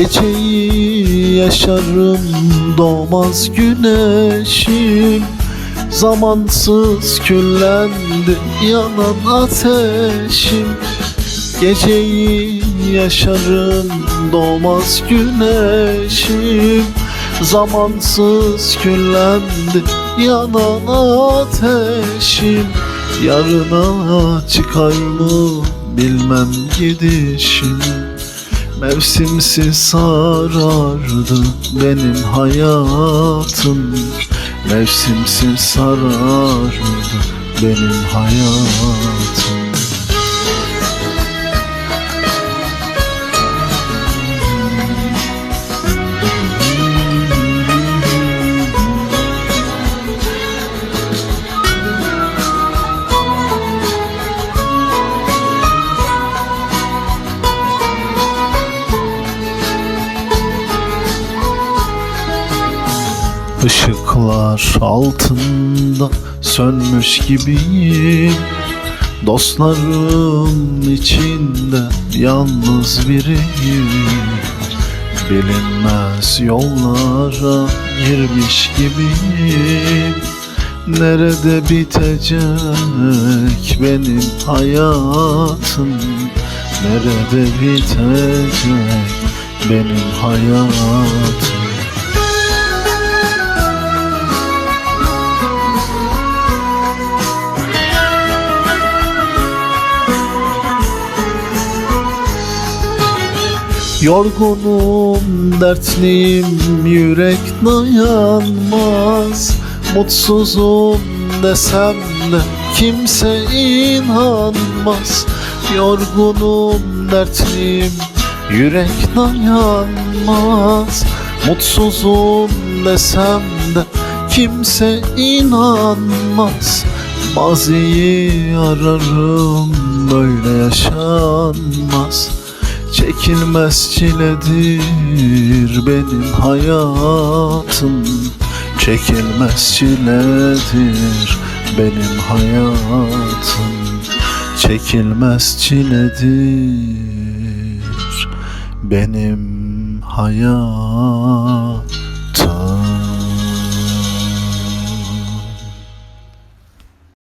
Geceyi yaşarım doğmaz güneşim. Zamansız küllendi yanan ateşim. Geceyi yaşarım doğmaz güneşim. Zamansız küllendi yanan ateşim. Yarına çıkar mı bilmem gidişim Mevsimsiz sarardı benim hayatım. Mevsimsiz sarardı benim hayatım Işıklar altında sönmüş gibiyim. Dostlarım içinde yalnız biriyim. Bilinmez yollara girmiş gibiyim. Nerede bitecek benim hayatım? Nerede bitecek benim hayatım Yorgunum, dertliyim, yürek dayanmaz. Mutsuzum desem de kimse inanmaz. Yorgunum, dertliyim, yürek dayanmaz. Mutsuzum desem de kimse inanmaz. Maziyi ararım böyle yaşanmaz Çekilmez çiledir benim hayatım. Çekilmez çiledir benim hayatım. Çekilmez çiledir benim hayatım